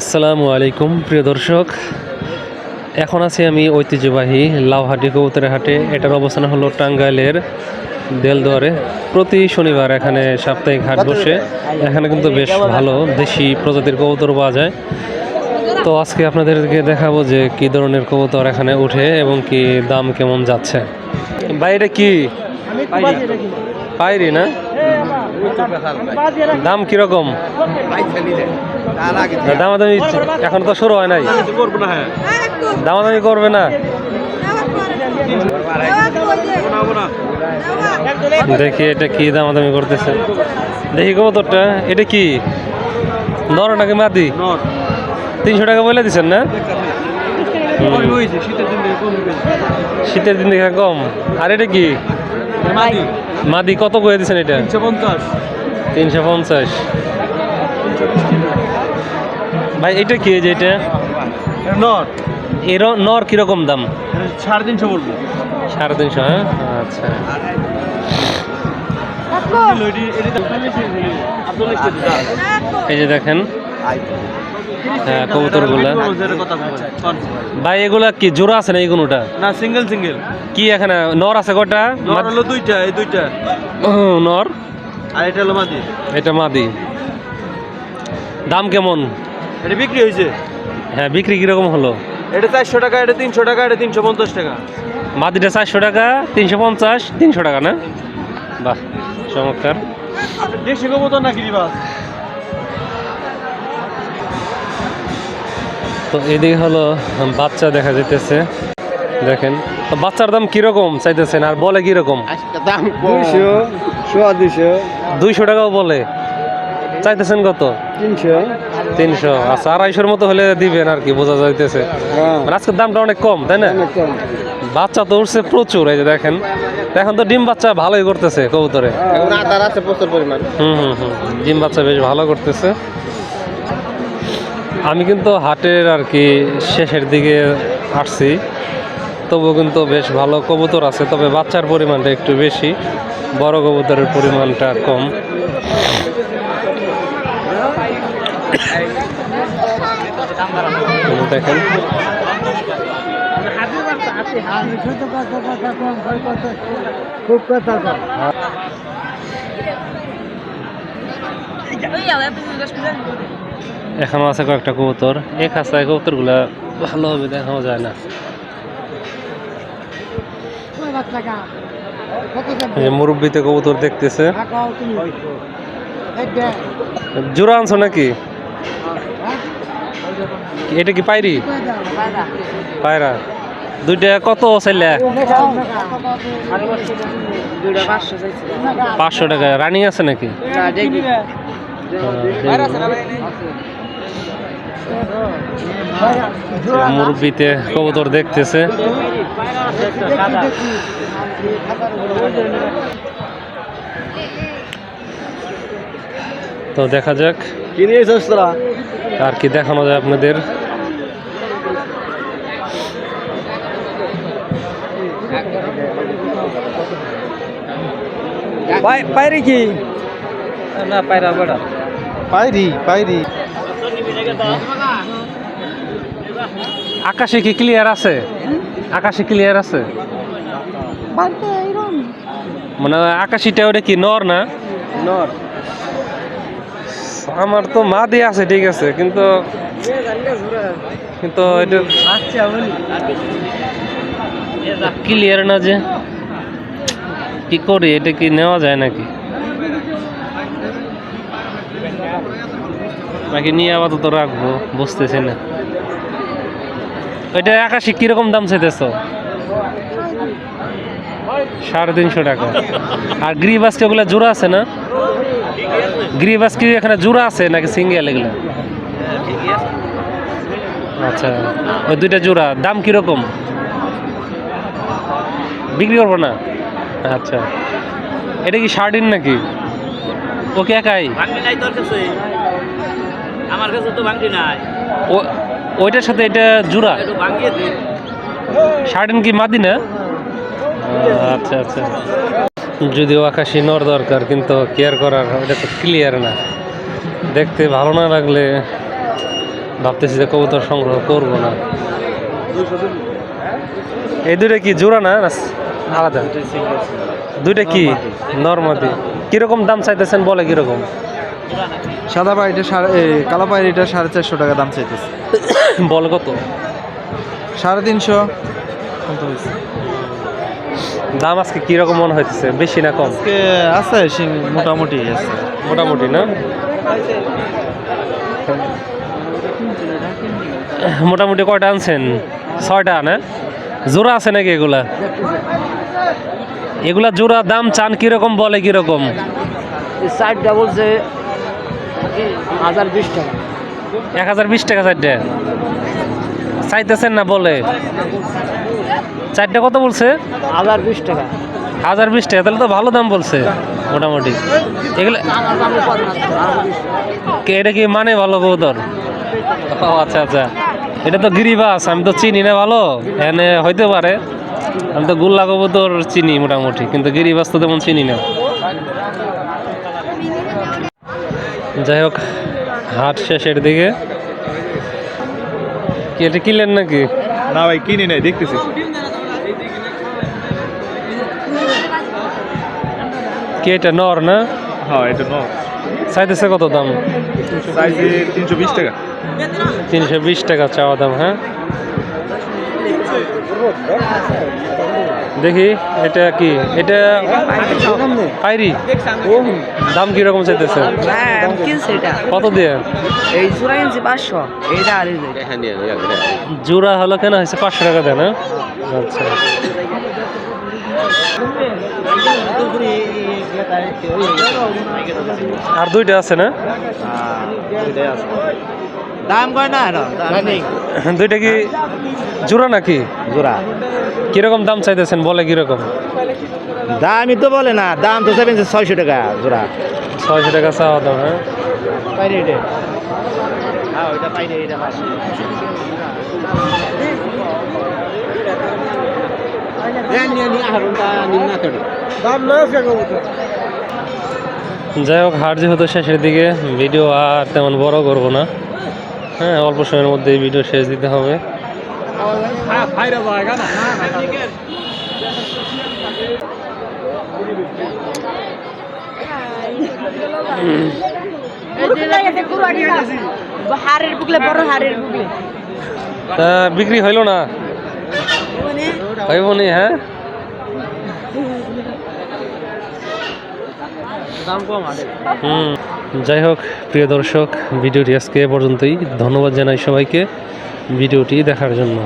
আসসালামু আলাইকুম প্রিয় দর্শক। এখন আছি আমি ঐতিহ্যবাহী লাউহাটি কবুতরের হাটে। এটার অবস্থান হলো টাঙ্গাইলের দেলদুয়ারে। প্রতি শনিবার এখানে সাপ্তাহিক হাট বসে। এখানে কিন্তু বেশ ভালো দেশি প্রজাতির কবুতর পাওয়া যায়। তো আজকে আপনাদেরকে দেখাবো যে কি ধরনের কবুতর এখানে উঠে এবং কি দাম কেমন যাচ্ছে। ভাই এটা কি? পাইরি না? দাম কীরকম? দামাদামি এখন তো শুরু হয় নাই। দামাদামি করবে না। দেখি এটা কি দামাদামি করতেছে। দেখি কবুতরটা, এটা কি? নর নাকি মাদি? তিনশো টাকা বলে দিচ্ছেন না? শীতের দিন দেখে কম। আর এটা কি? মাদি। কত করে দিচ্ছেন এটা? তিনশো পঞ্চাশ। ভাই এটা কি যে এটা? এর নর। কীরকম দাম? সাড়ে তিনশো বলব। সাড়ে তিনশো হ্যাঁ? আচ্ছা। এই যে দেখেন। কবুতরগুলা। ভাই এগুলা কি জোড়া আছে না এই কোনোটা? না সিঙ্গেল সিঙ্গেল কি এখানে নর আছে কটা নর হলো দুইটা এই দুইটা। নর। আর এটা হলো মাদি। এটা মাদি। দাম কেমন? এটা বিক্রি হয়েছে। হ্যাঁ বিক্রি কীরকম হলো? এটা চারশো টাকা এটা তিনশো টাকা এটা তিনশো পঞ্চাশ টাকা। মাদিটা চারশো টাকা তিনশো পঞ্চাশ তিনশো টাকা না? বাহ চমৎকার। দেশি কবুতর নাকি তো এদিকে হলো বাচ্চা দেখা যেতেছে দেখেন তো বাচ্চার দাম কীরকম চাইতেছেন আর বলে কীরকম? দাম দুইশো সোয়া দুইশো। দুইশো টাকাও বলে। চাইতেছেন কত? তিনশো। তিনশো। আচ্ছা আড়াইশোর মতো হলে দিবেন আর কি বোঝা যাইতেছে। হ্যাঁ। মানে আজকের দামটা অনেক কম তাই না? বাচ্চা তো উঠছে প্রচুর এই যে দেখেন। এখন তো ডিম বাচ্চা ভালোই করতেছে কবুতরে। এখন আদার আছে প্রচুর পরিমাণ। হুম হুম হুম। ডিম বাচ্চা বেশ ভালো করতেছে। আমি কিন্তু হাটের আর কি শেষের দিকে আসছি তবুও কিন্তু বেশ ভালো কবুতর আছে, তবে বাচ্চার পরিমাণটা একটু বেশি, বড় কবুতরের পরিমাণটা কম। দেখেন। খুব কথা এখনও আছে কয়েকটা কবুতর। এই খাঁচায় কবুতরগুলা ভালো হবে দেখানো যায় না। মুরব্বিতে কবুতর দেখতেছে। জোড়া আনছো নাকি? এটা কি পাইরি পায়রা। দুইটা কত চাইলে? পাঁচশো টাকা। রানিং আছে নাকি? মুরব্বিতে কবুতর দেখতেছে। তো দেখা যাক কি নিয়েছিস তোরা? আর কি দেখানো যায় আপনাদের। পাইরি কি? না পায়রা বড়া। পাইরি পাইরি। আকাশে কি ক্লিয়ার আছে? আকাশে ক্লিয়ার আছে? মানে আকাশিটা ওটা কি নর না? নর। আমার তো মা দিয়ে আছে ঠিক আছে কিন্তু কিন্তু এটা আচ্ছা ক্লিয়ার না যে। কি করি এটা কি নেওয়া যায় নাকি? নাকি নিয়ে আপাতত রাখব, বুঝতেছি না। ওইটা আকাশি কীরকম দাম চাইতেছ? সাড়ে তিনশো টাকা। আর গ্রিবাসকে ওগুলো জোড়া আছে না? গ্রিবাস কি এখানে জোড়া আছে নাকি সিঙ্গেল এগুলো? আচ্ছা ওই দুইটা জোড়া। দাম কীরকম? বিক্রি করব না? আচ্ছা। এটা কি শার্টিন নাকি? ওকে একাই? আমার কাছে তো ভাঙি নাই। ও ওইটার সাথে এটা জোড়া? ভাঙিয়ে শার্টিন কি মাদি না? আচ্ছা আচ্ছা। যদিও আকাশি নর দরকার কিন্তু কেয়ার করার ওটা তো ক্লিয়ার না। দেখতে ভালো না লাগলে ভাবতেছি যে কবুতর সংগ্রহ করব না। এই দুইটা কি জোড়া না না আলাদা? দুইটা কি? নর্মাদি কীরকম দাম চাইতেছেন বলে কীরকম? সাদা পায়রিটা সাড়ে কালো পায়রিটা সাড়ে চারশো টাকা দাম চাইতেছে। বল কত? সাড়ে তিনশো। দাম আজকে কীরকম মনে হইতেছে? বেশি না কম? আজকে আছে মোটামুটি আছে। মোটামুটি না? মোটামুটি কয়টা আনছেন? ছয়টা না? জোড়া আছে নাকি এগুলা? এগুলা জোড়া দাম চান কীরকম বলে কীরকম? সাইডটা বলছে হাজার বিশ টাকা। এক হাজার বিশ টাকা চারটে। চাইতেছেন না বলে? চারটে কত বলছে? হাজার বিশ টাকা। হাজার বিশ টাকা তাহলে তো ভালো দাম বলছে মোটামুটি। এগুলো এটা কি মানে ভালো কবুতর ও আচ্ছা আচ্ছা। এটা তো গিরিবাস আমি তো চিনি না ভালো। এনে হইতে পারে। আমি তো গুল্লা কবুতর চিনি মোটামুটি কিন্তু গিরিবাস তো তেমন চিনি না। যাই হোক হাট শেষের দিকে। কি এটা কিনলেন নাকি? না ভাই কিনি নাই দেখতেছি। কি এটা নর না? হ্যাঁ এটা ন চাইতেছে কত দাম? সাইজে তিনশো বিশ টাকা। তিনশো বিশ টাকা চাওয়া দাম হ্যাঁ? দেখি, এটা কি? এটা পাইরি দাম কীরকম চাইতেছে? কত দিয়ে? এই জোড়া কিনছি পাঁচশো এইটা আর। জোড়া হলো কেন হয়েছে পাঁচশো টাকা দেয়, না? আচ্ছা। আর দুইটা আছে, না? দাম কয় না দুইটা কি জোড়া নাকি? জোড়া। কীরকম দাম চাইতেছেন? বলে কীরকম? দামই তো বলে না দাম তো সেভেন ছয়শো টাকা জোড়া। ছয়শো টাকা চাওয়া দাম হ্যাঁ? হ্যাঁ যাই হোক হাট যেহেতু শেষের দিকে ভিডিও আর তেমন বড় করব না। হ্যাঁ অল্প সময়ের মধ্যে এই ভিডিও শেষ দিতে হবে। হাড়ের বুকলে বড় হাড়ের বুকলে। বিক্রি হইল না? হইব নি হ্যাঁ? দাম কম আছে হুম। যাই হোক প্রিয় দর্শক ভিডিওটি আজকে এ পর্যন্তই। ধন্যবাদ জানাই সবাইকে ভিডিওটি দেখার জন্য।